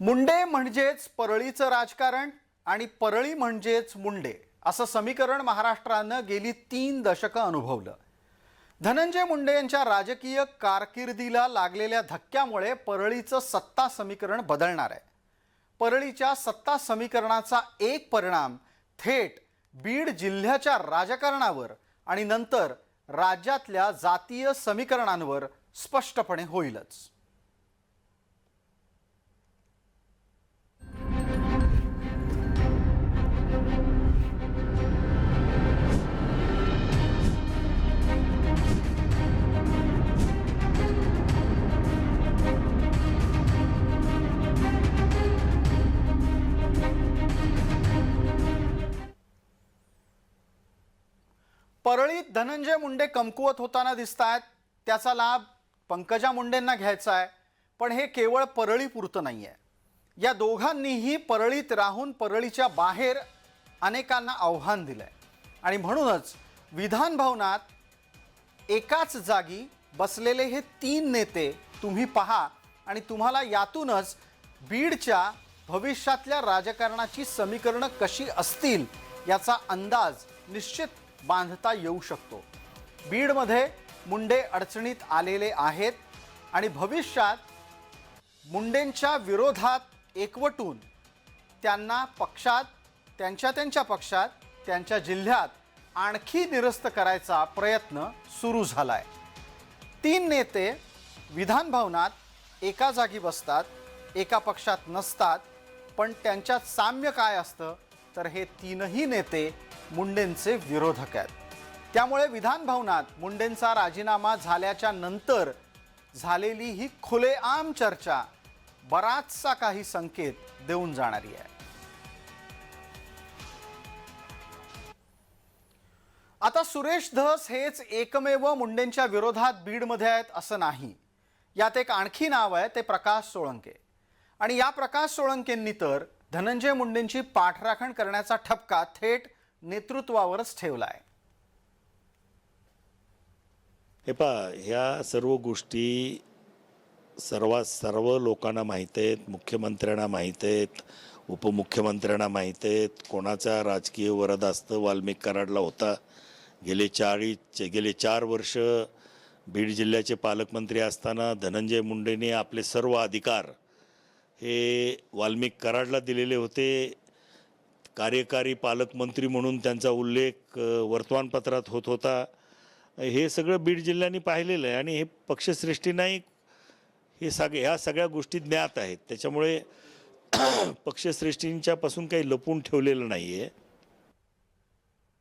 मुंडे म्हणजेच परळीचं राजकारण आणि परळी म्हणजेच मुंडे असं समीकरण महाराष्ट्रानं गेली तीन दशकं अनुभवलं. धनंजय मुंडे यांच्या राजकीय कारकिर्दीला लागलेल्या धक्क्यामुळे परळीचं सत्ता समीकरण बदलणार आहे. परळीच्या सत्ता समीकरणाचा एक परिणाम थेट बीड जिल्ह्याच्या राजकारणावर आणि नंतर राज्यातल्या जातीय समीकरणांवर स्पष्टपणे होईलच. परळीत धनंजय मुंडे कमकुवत होताना दिसत आहेत त्याचा लाभ पंकजा मुंडेंना घ्यायचा आहे. पण हे केवळ परळीपुरतं नाही आहे या दोघांनीही परळीत राहून परळीच्या बाहेर अनेकांना आव्हान दिलं आहे आणि म्हणूनच विधान भवनात एकाच जागी बसलेले हे तीन नेते तुम्ही पहा आणि तुम्हाला यातूनच बीडच्या भविष्यातल्या राजकारणाची समीकरणं कशी असतील याचा अंदाज निश्चित बांधता येऊ शकतो. बीडमध्ये मुंडे अडचणीत आलेले आहेत आणि भविष्यात मुंडेंच्या विरोधात एकवटून त्यांना पक्षात त्यांच्या त्यांच्या पक्षात त्यांच्या जिल्ह्यात आणखी निरस्त करायचा प्रयत्न सुरू झाला आहे तीन नेते विधान भवनात एका जागी बसतात एका पक्षात नसतात पण त्यांच्यात साम्य काय असतं तर हे तीनही नेते मुंडेंचे विरोधक आहेत. त्यामुळे विधान भवनात मुंडेंचा राजीनामा झाल्याच्यानंतर झालेली ही खुलेआम चर्चा बराचसा काही संकेत देऊन जाणारी आहे. आता सुरेश धस हेच एकमेव मुंडेंच्या विरोधात बीडमध्ये आहेत असं नाही. यात एक आणखी नाव आहे ते प्रकाश सोळंके. आणि या प्रकाश सोळंकेंनी तर धनंजय मुंडेंची पाठराखण करण्याचा ठपका थेट नेतृत्वावरच ठेवला आहे हे पहा ह्या सर्व गोष्टी सर्वात सर्व लोकांना माहीत आहेत मुख्यमंत्र्यांना माहीत आहेत उपमुख्यमंत्र्यांना माहीत आहेत. कोणाचा राजकीय वरदास्त वाल्मिक कराडला होता. गेले चाळीस गेले चार वर्ष बीड जिल्ह्याचे पालकमंत्री असताना धनंजय मुंडेने आपले सर्व अधिकार हे वाल्मिक कराडला दिलेले होते. कार्यकारी पालकमंत्री म्हणून त्यांचा उल्लेख वर्तमानपत्रात होत होता. हे सगळं बीड जिल्ह्याने पाहिलेलं आहे आणि हे पक्षश्रेष्ठींनाही हे सग ह्या सगळ्या गोष्टी ज्ञात आहेत. त्याच्यामुळे पक्षश्रेष्ठींच्यापासून काही लपून ठेवलेलं नाही आहे